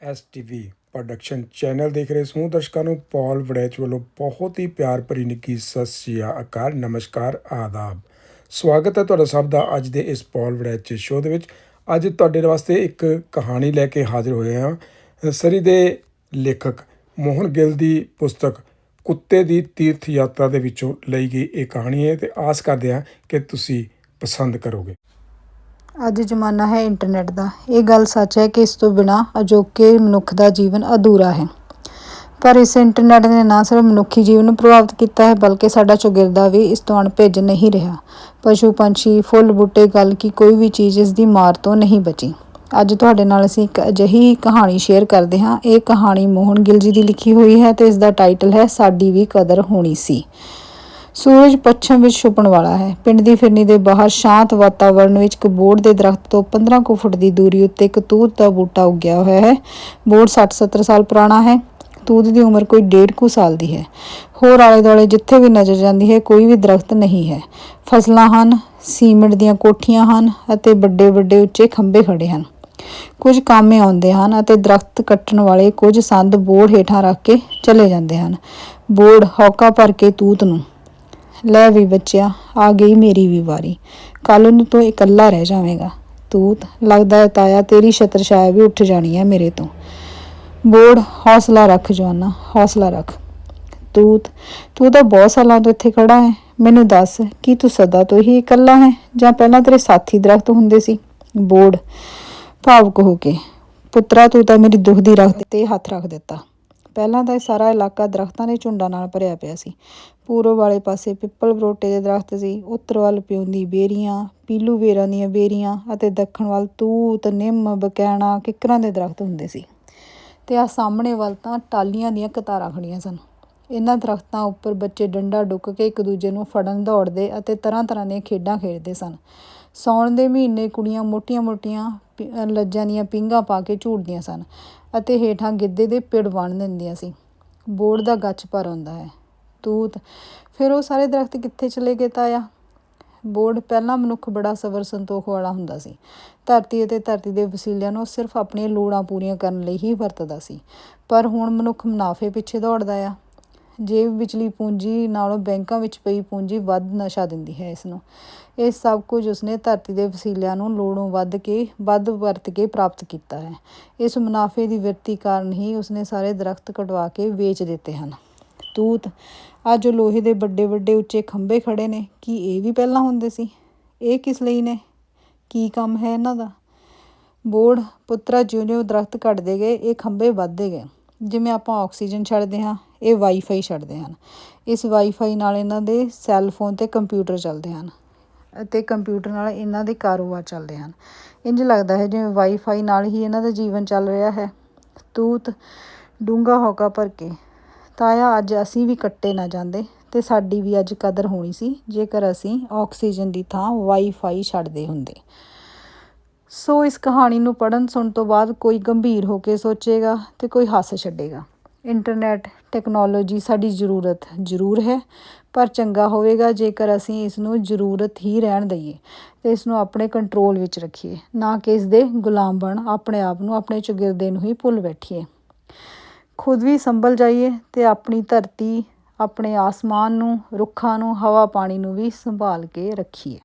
STV production channel ਦੇਖ ਰਹੇ ਸਮੂਹ ਦਰਸ਼ਕਾਂ ਨੂੰ ਪੌਲ ਵੜੈਚ ਵੱਲੋਂ ਬਹੁਤ ਹੀ ਪਿਆਰ ਭਰੀ ਨਿੱਘੀ ਸਤਿ ਸ਼੍ਰੀ ਅਕਾਲ, ਨਮਸਕਾਰ, ਆਦਾਬ। ਸਵਾਗਤ ਹੈ ਤੁਹਾਡਾ ਸਭ ਦਾ ਅੱਜ ਦੇ ਇਸ ਪੌਲ ਵੜੈਚ ਸ਼ੋਅ ਦੇ ਵਿੱਚ। ਅੱਜ ਤੁਹਾਡੇ ਵਾਸਤੇ ਇੱਕ ਕਹਾਣੀ ਲੈ ਕੇ ਹਾਜ਼ਰ ਹੋਏ ਹਾਂ। ਸਰੀ ਦੇ ਲੇਖਕ ਮੋਹਨ ਗਿੱਲ ਦੀ ਪੁਸਤਕ ਕੁੱਤੇ ਦੀ ਤੀਰਥ ਯਾਤਰਾ ਦੇ ਵਿੱਚੋਂ ਲਈ ਗਈ ਇਹ ਕਹਾਣੀ ਹੈ ਤੇ ਆਸ ਕਰਦੇ ਹਾਂ ਕਿ ਤੁਸੀਂ ਪਸੰਦ ਕਰੋਗੇ। ਅੱਜ ਜ਼ਮਾਨਾ ਹੈ ਇੰਟਰਨੈਟ ਦਾ। ਇਹ ਗੱਲ ਸੱਚ ਹੈ ਕਿ ਇਸ ਤੋਂ ਬਿਨਾ ਅਜੋਕੇ ਮਨੁੱਖ ਦਾ ਜੀਵਨ ਅਧੂਰਾ ਹੈ। ਪਰ ਇਸ ਇੰਟਰਨੈਟ ਨੇ ਨਾ ਸਿਰਫ ਮਨੁੱਖੀ ਜੀਵਨ ਨੂੰ ਪ੍ਰਭਾਵਿਤ ਕੀਤਾ ਹੈ, ਬਲਕਿ ਸਾਡਾ ਚੌਗਿਰਦਾ ਵੀ ਇਸ ਤੋਂ ਅਣਭਿੱਜ ਨਹੀਂ ਰਿਹਾ। ਪਸ਼ੂ, ਪੰਛੀ, ਫੁੱਲ, ਬੂਟੇ, ਗੱਲ ਕੀ ਕੋਈ ਵੀ ਚੀਜ਼ ਇਸ ਦੀ ਮਾਰ ਤੋਂ ਨਹੀਂ ਬਚੀ। ਅੱਜ ਤੁਹਾਡੇ ਨਾਲ ਅਸੀਂ ਇੱਕ ਅਜਿਹੀ ਕਹਾਣੀ ਸ਼ੇਅਰ ਕਰਦੇ ਹਾਂ। ਇਹ ਕਹਾਣੀ ਮੋਹਨ ਗਿੱਲ ਜੀ ਦੀ ਲਿਖੀ ਹੋਈ ਹੈ ਤੇ ਇਸ ਦਾ ਟਾਈਟਲ ਹੈ ਸਾਡੀ ਵੀ ਕਦਰ ਹੋਣੀ ਸੀ। ਸੂਰਜ ਪੱਛਮ ਵਿੱਚ ਛੁਪਣ ਵਾਲਾ ਹੈ। ਪਿੰਡ ਦੀ ਫਿਰਨੀ ਦੇ ਬਾਹਰ ਸ਼ਾਂਤ ਵਾਤਾਵਰਣ ਵਿੱਚ ਇੱਕ ਬੋਰਡ ਦੇ ਦਰਖਤ ਤੋਂ 15 ਕੁ ਫੁੱਟ ਦੀ ਦੂਰੀ ਉੱਤੇ ਇੱਕ ਤੂਤ ਦਾ ਬੂਟਾ ਉੱਗਿਆ ਹੋਇਆ ਹੈ। ਬੋਰਡ 60-70 ਸਾਲ ਪੁਰਾਣਾ ਹੈ। ਤੂਤ ਦੀ ਉਮਰ ਕੋਈ ਡੇਢ ਕੁ ਸਾਲ ਦੀ ਹੈ। ਹੋਰ ਆਲੇ ਦੁਆਲੇ ਜਿੱਥੇ ਵੀ ਨਜ਼ਰ ਜਾਂਦੀ ਹੈ, ਕੋਈ ਵੀ ਦਰਖਤ ਨਹੀਂ ਹੈ। ਫਸਲਾਂ ਹਨ, ਸੀਮਿੰਟ ਦੀਆਂ ਕੋਠੀਆਂ ਹਨ ਅਤੇ ਵੱਡੇ ਵੱਡੇ ਉੱਚੇ ਖੰਭੇ ਖੜੇ ਹਨ। ਕੁਝ ਕਾਮੇ ਆਉਂਦੇ ਹਨ ਅਤੇ ਦਰਖਤ ਕੱਟਣ ਵਾਲੇ ਕੁਝ ਸੰਦ ਬੋਰਡ ਹੇਠਾਂ ਰੱਖ ਕੇ ਚਲੇ ਜਾਂਦੇ ਹਨ। ਬੋਰਡ ਹੌਕਾ ਭਰ ਕੇ ਤੂਤ ਨੂੰ ਲੈ ਵੀ ਬੱਚਿਆ, ਆ ਗਈ ਮੇਰੀ ਵੀ ਵਾਰੀ। ਕੱਲ ਨੂੰ ਤੂੰ ਇਕੱਲਾ ਰਹਿ ਜਾਵੇਂਗਾ। ਤੂੰ ਲੱਗਦਾ ਹੈ ਤਾਇਆ ਤੇਰੀ ਛਤਰ ਛਾਇਆ ਵੀ ਉੱਠ ਜਾਣੀ ਹੈ ਮੇਰੇ ਤੋਂ। ਬੋੜ, ਹੌਸਲਾ ਰੱਖ ਜਵਾਨਾ, ਹੌਸਲਾ ਰੱਖ। ਤੂਤ, ਤੂੰ ਤਾਂ ਬਹੁਤ ਸਾਲਾਂ ਤੋਂ ਇੱਥੇ ਖੜਾ ਹੈ। ਮੈਨੂੰ ਦੱਸ, ਕੀ ਤੂੰ ਸਦਾ ਤੋਂ ਹੀ ਇਕੱਲਾ ਹੈ, ਜਾਂ ਪਹਿਲਾਂ ਤੇਰੇ ਸਾਥੀ ਦਰਖਤ ਹੁੰਦੇ ਸੀ? ਬੋੜ, ਭਾਵੁਕ ਹੋ ਕੇ। ਪੁੱਤਰਾ, ਤੂੰ ਤਾਂ ਮੇਰੀ ਦੁੱਖ ਦੀ ਰੱਖ ਤੇ ਹੱਥ ਰੱਖ ਦਿੱਤਾ। ਪਹਿਲਾਂ ਤਾਂ ਇਹ ਸਾਰਾ ਇਲਾਕਾ ਦਰਖਤਾਂ ਦੇ ਝੁੰਡਾਂ ਨਾਲ ਭਰਿਆ ਪਿਆ ਸੀ। ਪੂਰਬ ਵਾਲੇ ਪਾਸੇ ਪਿੱਪਲ ਬਰੋਟੇ ਦੇ ਦਰਖਤ ਸੀ, ਉੱਤਰ ਵੱਲ ਪਿਉਂਦੀ ਬੇਰੀਆਂ, ਪੀਲੂ ਵੇਰਾਂ ਦੀਆਂ ਬੇਰੀਆਂ ਅਤੇ ਦੱਖਣ ਵੱਲ ਤੂਤ, ਨਿੰਮ, ਬਕੈਣਾ, ਕਿਕਰਾਂ ਦੇ ਦਰਖਤ ਹੁੰਦੇ ਸੀ। ਤੇ ਆ ਸਾਹਮਣੇ ਵੱਲ ਤਾਂ ਟਾਲੀਆਂ ਦੀਆਂ ਕਤਾਰਾਂ ਖੜੀਆਂ ਸਨ। ਇਹਨਾਂ ਦਰਖਤਾਂ ਉੱਪਰ ਬੱਚੇ ਡੰਡਾ ਡੁੱਕ ਕੇ ਇੱਕ ਦੂਜੇ ਨੂੰ ਫੜਨ ਦੌੜਦੇ ਅਤੇ ਤਰ੍ਹਾਂ ਤਰ੍ਹਾਂ ਦੀਆਂ ਖੇਡਾਂ ਖੇਡਦੇ ਸਨ। ਸੌਣ ਦੇ ਮਹੀਨੇ ਕੁੜੀਆਂ ਮੋਟੀਆਂ-ਮੋਟੀਆਂ ਲੱਜਾਂ ਦੀਆਂ ਪਿੰਗਾ ਪਾ ਕੇ ਝੂਟਦੀਆਂ ਸਨ ਅਤੇ ਹੇਠਾਂ ਗਿੱਧੇ ਦੇ ਪਿੜ ਬਣ ਦਿੰਦੀਆਂ ਸੀ। ਬੋੜ ਦਾ ਗੱਚ ਭਰ ਆਉਂਦਾ ਹੈ। ਤੂਤ, ਫਿਰ ਉਹ ਸਾਰੇ ਦਰਖਤ ਕਿੱਥੇ ਚਲੇ ਗਏ ਤਾਇਆ? ਬੋਰਡ ਪਹਿਲਾਂ ਮਨੁੱਖ ਬੜਾ ਸਬਰ ਸੰਤੋਖ ਵਾਲਾ ਹੁੰਦਾ ਸੀ। ਧਰਤੀ ਅਤੇ ਧਰਤੀ ਦੇ ਵਸੀਲਿਆਂ ਨੂੰ ਸਿਰਫ ਆਪਣੀਆਂ ਲੋੜਾਂ ਪੂਰੀਆਂ ਕਰਨ ਲਈ ਹੀ ਵਰਤਦਾ ਸੀ। ਪਰ ਹੁਣ ਮਨੁੱਖ ਮੁਨਾਫੇ ਪਿੱਛੇ ਦੌੜਦਾ ਆ। ਜੇਬ ਵਿਚਲੀ ਪੂੰਜੀ ਨਾਲੋਂ ਬੈਂਕਾਂ ਵਿੱਚ ਪਈ ਪੂੰਜੀ ਵੱਧ ਨਸ਼ਾ ਦਿੰਦੀ ਹੈ ਇਸ ਨੂੰ ਇਹ ਸਭ ਕੁਝ ਉਸਨੇ ਧਰਤੀ ਦੇ ਵਸੀਲਿਆਂ ਨੂੰ ਲੋੜੋਂ ਵੱਧ ਕੇ, ਵੱਧ ਵਰਤ ਕੇ ਪ੍ਰਾਪਤ ਕੀਤਾ ਹੈ। ਇਸ ਮੁਨਾਫੇ ਦੀ ਵਿਰਤੀ ਕਾਰਨ ਹੀ ਉਸਨੇ ਸਾਰੇ ਦਰਖਤ ਕਟਵਾ ਕੇ ਵੇਚ ਦਿੱਤੇ ਹਨ। ਤੂਤ, ਅੱਜ ਲੋਹੇ ਦੇ ਵੱਡੇ ਵੱਡੇ ਉੱਚੇ ਖੰਭੇ ਖੜੇ ਨੇ, ਕੀ ਇਹ ਵੀ ਪਹਿਲਾਂ ਹੁੰਦੇ ਸੀ? ਇਹ ਕਿਸ ਲਈ ਨੇ? ਕੀ ਕੰਮ ਹੈ ਇਹਨਾਂ ਦਾ? ਬੋੜ ਪੁੱਤਰਾ ਜਿਉਂ-ਜਿਉਂ ਦਰਖਤ ਘਟਦੇ ਗਏ, ਇਹ ਖੰਭੇ ਵੱਧਦੇ ਗਏ। ਜਿਵੇਂ ਆਪਾਂ ਆਕਸੀਜਨ ਛੱਡਦੇ ਹਾਂ, ਇਹ ਵਾਈਫਾਈ ਛੱਡਦੇ ਹਨ। ਇਸ ਵਾਈਫਾਈ ਨਾਲ ਇਹਨਾਂ ਦੇ ਸੈੱਲ ਫੋਨ ਤੇ ਕੰਪਿਊਟਰ ਚੱਲਦੇ ਹਨ ਅਤੇ ਕੰਪਿਊਟਰ ਨਾਲ ਇਹਨਾਂ ਦੇ ਕਾਰੋਬਾਰ ਚੱਲਦੇ ਹਨ। ਇੰਜ ਲੱਗਦਾ ਹੈ ਜਿਵੇਂ ਵਾਈਫਾਈ ਨਾਲ ਹੀ ਇਹਨਾਂ ਦਾ ਜੀਵਨ ਚੱਲ ਰਿਹਾ ਹੈ। ਤੂਤ ਡੂੰਗਾ ਹੋਕਾ ਭਰ ਕੇ, ਤਾਇਆ, ਅੱਜ ਅਸੀਂ ਵੀ ਕੱਟੇ ਨਾ ਜਾਂਦੇ ਤੇ ਸਾਡੀ ਵੀ ਅੱਜ ਕਦਰ ਹੋਣੀ ਸੀ, ਜੇਕਰ ਅਸੀਂ ਆਕਸੀਜਨ ਦੀ ਥਾਂ ਵਾਈਫਾਈ ਛੱਡਦੇ ਹੁੰਦੇ। ਸੋ ਇਸ ਕਹਾਣੀ ਨੂੰ ਪੜਨ ਸੁਣਨ ਤੋਂ ਬਾਅਦ ਕੋਈ ਗੰਭੀਰ ਹੋ ਕੇ ਸੋਚੇਗਾ ਤੇ ਕੋਈ ਹੱਸ ਛੱਡੇਗਾ। ਇੰਟਰਨੈਟ ਟੈਕਨੋਲੋਜੀ ਸਾਡੀ ਜ਼ਰੂਰਤ ਜ਼ਰੂਰ ਹੈ, ਪਰ ਚੰਗਾ ਹੋਵੇਗਾ ਜੇਕਰ ਅਸੀਂ ਇਸ ਨੂੰ ਜ਼ਰੂਰਤ ਹੀ ਰਹਿਣ ਦਈਏ ਤੇ ਇਸ ਨੂੰ ਆਪਣੇ ਕੰਟਰੋਲ ਵਿੱਚ ਰੱਖੀਏ, ਨਾ ਕਿ ਇਸ ਦੇ ਗੁਲਾਮ ਬਣ ਆਪਣੇ ਆਪ ਨੂੰ ਆਪਣੇ ਚੁਗਿਰਦੇ ਨੂੰ ਹੀ ਭੁੱਲ ਬੈਠੀਏ। ਖੁਦ ਵੀ ਸੰਭਲ ਜਾਈਏ ਤੇ ਆਪਣੀ ਧਰਤੀ, ਆਪਣੇ ਆਸਮਾਨ ਨੂੰ, ਰੁੱਖਾਂ ਨੂੰ ਹਵਾ ਪਾਣੀ ਨੂੰ ਵੀ ਸੰਭਾਲ ਕੇ ਰੱਖੀਏ।